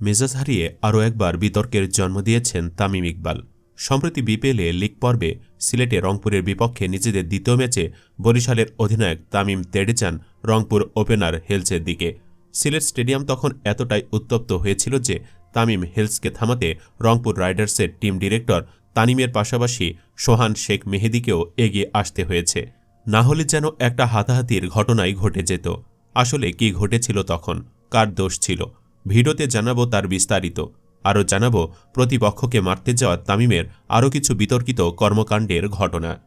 মেজাজ হারিয়ে আরও একবার বিতর্কের জন্ম দিয়েছেন তামিম ইকবাল। সম্প্রতি বিপিএলে লিগ পর্বে সিলেটে রংপুরের বিপক্ষে নিজেদের দ্বিতীয় ম্যাচে বরিশালের অধিনায়ক তামিম তেড়ে রংপুর ওপেনার হেলসের দিকে। সিলেট স্টেডিয়াম তখন এতটাই উত্তপ্ত হয়েছিল যে তামিম হেলসকে থামাতে রংপুর রাইডার্সের টিম ডিরেক্টর তানিমের পাশাপাশি সোহান শেখ মেহেদিকেও এগিয়ে আসতে হয়েছে। না হলে যেন একটা হাতাহাতির ঘটনাই ঘটে যেত। আসলে কি ঘটেছিল তখন? কার দোষ ছিল? ভিডিওতে জানাব তার বিস্তারিত। আরও জানাব, প্রতিপক্ষকে মারতে যাওয়া তামিমের আরও কিছু বিতর্কিত কর্মকাণ্ডের ঘটনা।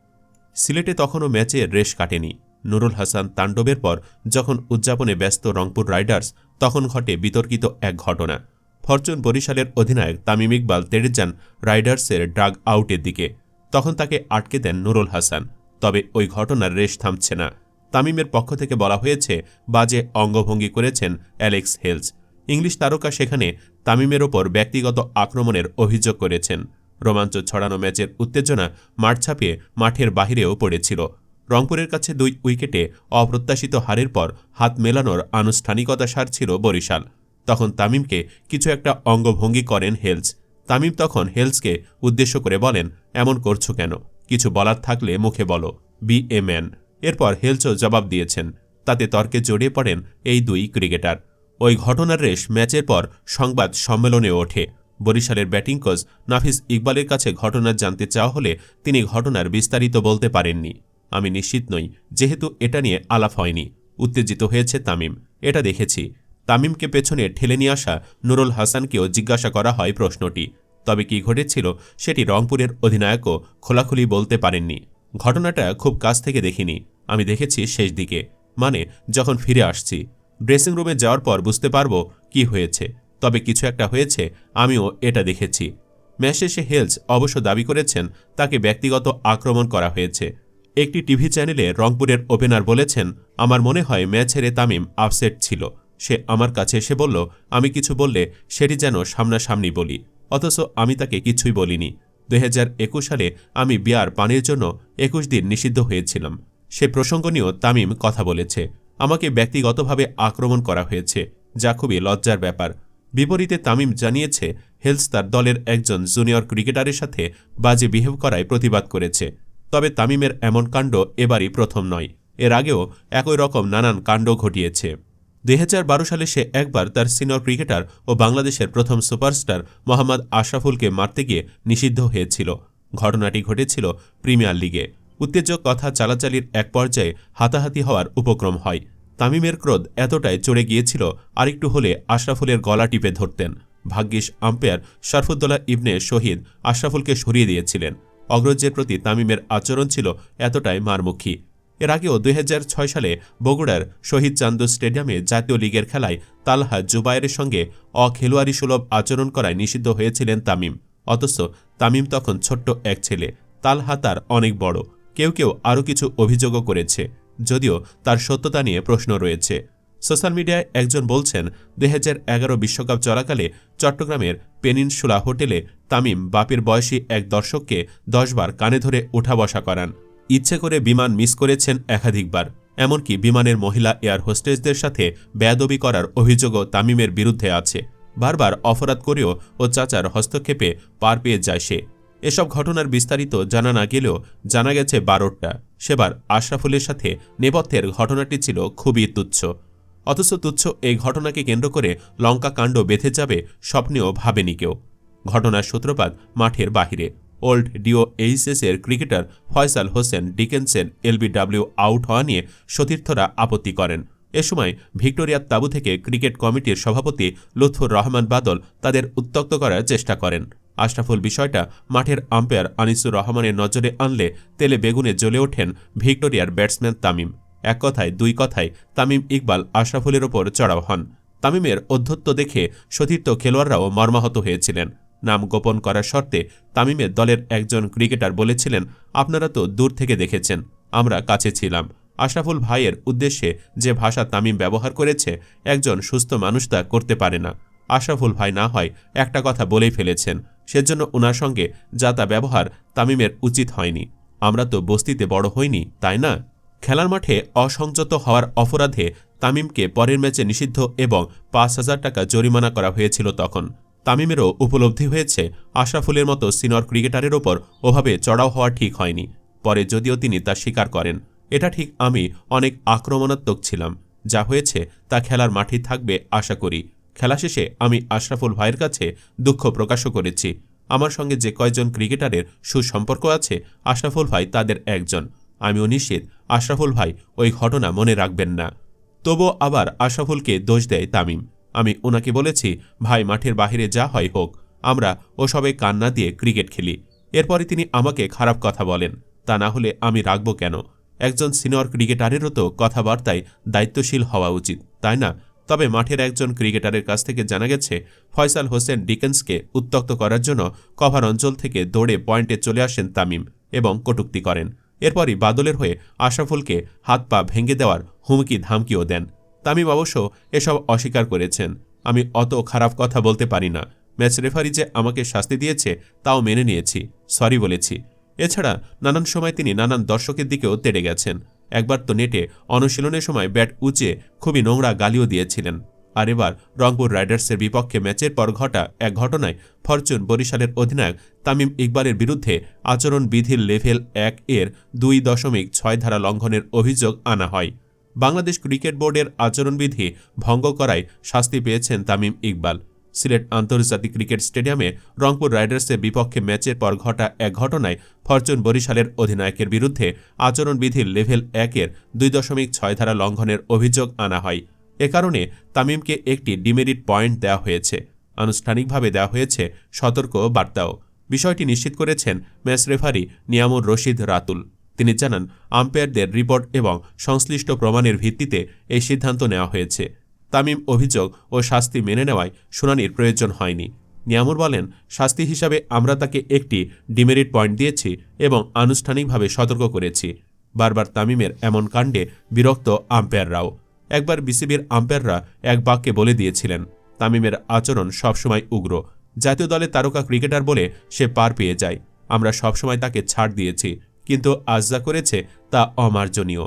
সিলেটে তখনও ম্যাচে রেশ কাটেনি। নুরুল হাসান তাণ্ডবের পর যখন উদযাপনে ব্যস্ত রংপুর রাইডার্স, তখন ঘটে বিতর্কিত এক ঘটনা। ফরচুন বরিশালের অধিনায়ক তামিম ইকবাল তেড়ে যান রাইডার্সের ড্রাগ আউটের দিকে। তখন তাকে আটকে দেন নুরুল হাসান। তবে ওই ঘটনার রেশ থামছে না। তামিমের পক্ষ থেকে বলা হয়েছে, বাজে অঙ্গভঙ্গি করেছেন অ্যালেক্স হেলস। ইংলিশ তারকা সেখানে তামিমের ওপর ব্যক্তিগত আক্রমণের অভিযোগ করেছেন। রোমাঞ্চ ছড়ানো ম্যাচের উত্তেজনা মাঠ ছাপিয়ে মাঠের বাহিরেও পড়েছিল। রংপুরের কাছে দুই উইকেটে অপ্রত্যাশিত হারের পর হাত মেলানোর আনুষ্ঠানিকতা সারছিল বরিশাল। তখন তামিমকে কিছু একটা অঙ্গভঙ্গি করেন হেলস। তামিম তখন হেলসকে উদ্দেশ্য করে বলেন, এমন করছ কেন? কিছু বলার থাকলে মুখে বলো। Be a man. এরপর হেলসও জবাব দিয়েছেন। তাতে তর্কে জড়িয়ে পড়েন এই দুই ক্রিকেটার। ওই ঘটনার রেশ ম্যাচের পর সংবাদ সম্মেলনে ওঠে। বরিশালের ব্যাটিং কোচ নাফিস ইকবালের কাছে ঘটনা জানতে চাওয়া হলে তিনি ঘটনার বিস্তারিত বলতে পারেননি। আমি নিশ্চিত নই, যেহেতু এটা নিয়ে আলাপ হয়নি। উত্তেজিত হয়েছে তামিম। এটা দেখেছি। তামিমকে পেছনে ঠেলে নিয়ে আসা নুরুল হাসানকেও জিজ্ঞাসা করা হয় প্রশ্নটি। তবে কি ঘটেছিল সেটি রংপুরের অধিনায়কও খোলাখুলি বলতে পারেননি। ঘটনাটা খুব কাছ থেকে দেখিনি। আমি দেখেছি শেষ দিকে। মানে যখন ফিরে আসছি। ড্রেসিং রুমে যাওয়ার পর বুঝতে পারব কি হয়েছে। তবে কিছু একটা হয়েছে, আমিও এটা দেখেছি। ম্যাচ শেষে হেলস অবশ্য দাবি করেছেন, তাকে ব্যক্তিগত আক্রমণ করা হয়েছে। একটি টিভি চ্যানেলে রংপুরের ওপেনার বলেছেন, আমার মনে হয় ম্যাচ হেরে তামিম আপসেট ছিল। সে আমার কাছে এসে বলল, আমি কিছু বললে সেটি যেন সামনাসামনি বলি। অথচ আমি তাকে কিছুই বলিনি। দু হাজার একুশ সালে আমি বিয়ার পানির জন্য একুশ দিন নিষিদ্ধ হয়েছিলাম। সে প্রসঙ্গ নিয়েও তামিম কথা বলেছে। আমাকে ব্যক্তিগতভাবে আক্রমণ করা হয়েছে, যা খুবই লজ্জার ব্যাপার। বিপরীতে তামিম জানিয়েছে, হেলস তার দলের একজন জুনিয়র ক্রিকেটারের সাথে বাজে বিহেভ করায় প্রতিবাদ করেছে। তবে তামিমের এমন কাণ্ড এবারই প্রথম নয়। এর আগেও একই রকম নানান কাণ্ড ঘটিয়েছে। দুই হাজার বারো সালে সে একবার তার সিনিয়র ক্রিকেটার ও বাংলাদেশের প্রথম সুপারস্টার মোহাম্মদ আশরাফুলকে মারতে গিয়ে নিষিদ্ধ হয়েছিল। ঘটনাটি ঘটেছিল প্রিমিয়ার লিগে। উত্তেজক কথা চালাচালির এক পর্যায়ে হাতাহাতি হওয়ার উপক্রম হয়। তামিমের ক্রোধ এতটাই চড়ে গিয়েছিল, আরেকটু হলে আশরাফুলের গলা টিপে ধরতেন। ভাগ্যিস আম্পায়ার শরফুদ্দোল্লা ইবনে শহীদ আশরাফুলকে সরিয়ে দিয়েছিলেন। অগ্রজের প্রতি তামিমের আচরণ ছিল এতটাই মারমুখী। এর আগেও দুই হাজার ছয় সালে বগুড়ার শহীদ চান্দু স্টেডিয়ামে জাতীয় লীগের খেলায় তালহা জুবায়ের সঙ্গে অখেলোয়াড়ি সুলভ আচরণ করায় নিষিদ্ধ হয়েছিলেন তামিম। অথচ তামিম তখন ছোট্ট এক ছেলে, তালহা তার অনেক বড়। কেউ কেউ আরও কিছু অভিযোগও করেছে, যদিও তার সত্যতা নিয়ে প্রশ্ন রয়েছে। সোশ্যাল মিডিয়ায় একজন বলছেন দুই বিশ্বকাপ চলাকালে চট্টগ্রামের পেনিনসুলা হোটেলে তামিম বাপের বয়সী এক দর্শককে দশবার কানে ধরে উঠা বসা করান। ইচ্ছে করে বিমান মিস করেছেন একাধিকবার। এমনকি বিমানের মহিলা এয়ার হোস্টেসদের সাথে বেয়াদবি করার অভিযোগও তামিমের বিরুদ্ধে আছে। বারবার অপরাধ করেও ও চাচার হস্তক্ষেপে পার পেয়ে যায় সে। এসব ঘটনার বিস্তারিত জানা না গেলেও জানা গেছে বারোটা সেবার আশরাফুলের সাথে নেপথ্যের ঘটনাটি ছিল খুবই তুচ্ছ। অথচ তুচ্ছ এই ঘটনাকে কেন্দ্র করে লঙ্কা কাণ্ড বেঁধে যাবে স্বপ্নেও ভাবেনি কেউ। ঘটনার সূত্রপাত মাঠের বাহিরে। ওল্ড ডিও এইচএসের ক্রিকেটার ফয়সাল হোসেন ডিকেন্সেন এলবিডব্লিউ আউট হওয়া নিয়ে সতীর্থরা আপত্তি করেন। এ সময় ভিক্টোরিয়ার তাবু থেকে ক্রিকেট কমিটির সভাপতি লুৎফুর রহমান বাদল তাদের উত্তক্ত করার চেষ্টা করেন। আশরাফুল বিষয়টা মাঠের আম্পায়ার আনিসুর রহমানের নজরে আনলে তেলে বেগুনে জ্বলে ওঠেন ভিক্টোরিয়ার ব্যাটসম্যান তামিম। এক কথায়, দুই কথায়, তামিম ইকবাল আশরাফুলের ওপর চড়াও হন। তামিমের অধ্যত্ব দেখে সতীর্থ খেলোয়াড়রাও মর্মাহত হয়েছিলেন। নাম গোপন করার শর্তে তামিমের দলের একজন ক্রিকেটার বলেছিলেন, আপনারা তো দূর থেকে দেখেছেন, আমরা কাছে ছিলাম। আশরাফুল ভাইয়ের উদ্দেশ্যে যে ভাষা তামিম ব্যবহার করেছে, একজন সুস্থ মানুষ তা করতে পারে না। আশরাফুল ভাই না হয় একটা কথা বলেই ফেলেছেন। সেজন্য ওনার সঙ্গে যা তা ব্যবহার তামিমের উচিত হয়নি। আমরা তো বস্তিতে বড় হইনি, তাই না? খেলার মাঠে অসংযত হওয়ার অপরাধে তামিমকে পরের ম্যাচে নিষিদ্ধ এবং পাঁচ হাজার টাকা জরিমানা করা হয়েছিল তখন। তামিমেরও উপলব্ধি হয়েছে, আশরাফুলের মতো সিনিয়র ক্রিকেটারের ওপর ওভাবে চড়াও হওয়া ঠিক হয়নি। পরে যদিও তিনি তা স্বীকার করেন, এটা ঠিক আমি অনেক আক্রমণাত্মক ছিলাম। যা হয়েছে তা খেলার মাঠেই থাকবে আশা করি। খেলা শেষে আমি আশরাফুল ভাইয়ের কাছে দুঃখ প্রকাশও করেছি। আমার সঙ্গে যে কয়জন ক্রিকেটারের সুসম্পর্ক আছে, আশরাফুল ভাই তাদের একজন। আমিও নিশ্চিত আশরাফুল ভাই ওই ঘটনা মনে রাখবেন না। তবুও আবার আশরাফুলকে দোষ দেয় তামিম। আমি ওনাকে বলেছি, ভাই, মাঠের বাহিরে যা হয় হোক, আমরা ওসবে কান্না দিয়ে ক্রিকেট খেলি। এরপরে তিনি আমাকে খারাপ কথা বলেন। তা না হলে আমি রাখব কেন? একজন সিনিয়র ক্রিকেটারেরও তো কথাবার্তায় দায়িত্বশীল হওয়া উচিত, তাই না? তবে মাঠের একজন ক্রিকেটারের কাছ থেকে জানা গেছে, ফয়সাল হোসেন ডিকেন্সকে উত্তক্ত করার জন্য কভার অঞ্চল থেকে দৌড়ে পয়েন্টে চলে আসেন তামিম এবং কটুক্তি করেন। এরপরই বাদলের হয়ে আশরাফুলকে হাত পা ভেঙে দেওয়ার হুমকি ধামকিও দেন। তামিম অবশ্য এসব অস্বীকার করেছেন। আমি অত খারাপ কথা বলতে পারি না। ম্যাচ রেফারি যে আমাকে শাস্তি দিয়েছে, তাও মেনে নিয়েছি। সরি বলেছি। এছাড়া নানান সময় তিনি নানান দর্শকের দিকেও তেড়ে গেছেন। একবার তো নেটে অনুশীলনের সময় ব্যাট উঁচে খুবই নোংরা গালিও দিয়েছিলেন। আর এবার রংপুর রাইডার্সের বিপক্ষে ম্যাচের পর ঘটা এক ঘটনায় ফরচুন বরিশালের অধিনায়ক তামিম ইকবালের বিরুদ্ধে আচরণ বিধির লেভেল এক এর দুই দশমিক ছয় ধারা লঙ্ঘনের অভিযোগ আনা হয়। বাংলাদেশ ক্রিকেট বোর্ডের আচরণবিধি ভঙ্গ করায় শাস্তি পেয়েছেন তামিম ইকবাল। সিলেট আন্তর্জাতিক ক্রিকেট স্টেডিয়ামে রংপুর রাইডার্সের বিপক্ষে ম্যাচের পর ঘটা এক ঘটনায় ফরচুন বরিশালের অধিনায়কের বিরুদ্ধে আচরণবিধির লেভেল একের দুই দশমিক ছয় ধারা লঙ্ঘনের অভিযোগ আনা হয়। এ কারণে তামিমকে একটি ডিমেরিট পয়েন্ট দেওয়া হয়েছে। আনুষ্ঠানিকভাবে দেওয়া হয়েছে সতর্ক বার্তাও। বিষয়টি নিশ্চিত করেছেন ম্যাচ রেফারি নিয়ামুর রশিদ রাতুল। তিনি জানান, আম্পায়ারদের রিপোর্ট এবং সংশ্লিষ্ট প্রমাণের ভিত্তিতে এই সিদ্ধান্ত নেওয়া হয়েছে। তামিম অভিযোগ ও শাস্তি মেনে নেওয়ায় শুনানির প্রয়োজন হয়নি। নিয়ামুর বলেন, শাস্তি হিসাবে আমরা তাকে একটি ডিমেরিট পয়েন্ট দিয়েছি এবং আনুষ্ঠানিকভাবে সতর্ক করেছি। বারবার তামিমের এমন কাণ্ডে বিরক্ত আম্পায়াররাও। একবার বিসিবির আম্পায়াররা এক বাক্যে বলে দিয়েছিলেন, তামিমের আচরণ সবসময় উগ্র। জাতীয় দলে তারকা ক্রিকেটার বলে সে পার পেয়ে যায়। আমরা সবসময় তাকে ছাড় দিয়েছি, কিন্তু আজ যা করেছে তা অমার্জনীয়।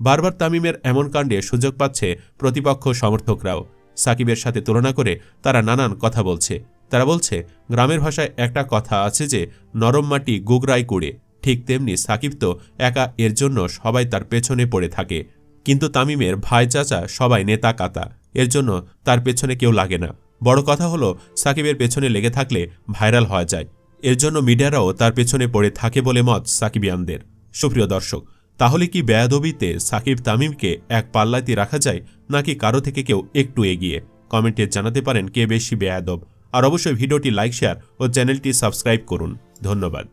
বারবার তামিমের এমন কাণ্ডে সুযোগ পাচ্ছে প্রতিপক্ষ সমর্থকরাও। সাকিবের সাথে তুলনা করে তারা নানান কথা বলছে। তারা বলছে, গ্রামের ভাষায় একটা কথা আছে যে, নরম মাটি গুগরাই কুড়ে। ঠিক তেমনি সাকিব তো একা এর জন্য সবাই তার পেছনে পড়ে থাকে। কিন্তু তামিমের ভাই চাচা সবাই নেতা কাতা। এর জন্য তার পেছনে কেউ লাগে না। বড় কথা হলো, সাকিবের পেছনে লেগে থাকলে ভাইরাল হওয়া যায়। এর জন্য মিডিয়ারাও তার পেছনে পড়ে থাকে বলে মত সাকিবিয়ানদের। সুপ্রিয় দর্শক তাহলে কি বেয়াদবিতে সাকিব তামিমকে এক পাল্লাতে রাখা যায়, নাকি কারও থেকে কেউ একটু এগিয়ে? কমেন্টে জানাতে পারেন কে বেশি বেয়াদব। আর অবশ্যই ভিডিওটি লাইক, শেয়ার ও চ্যানেলটি সাবস্ক্রাইব করুন। ধন্যবাদ।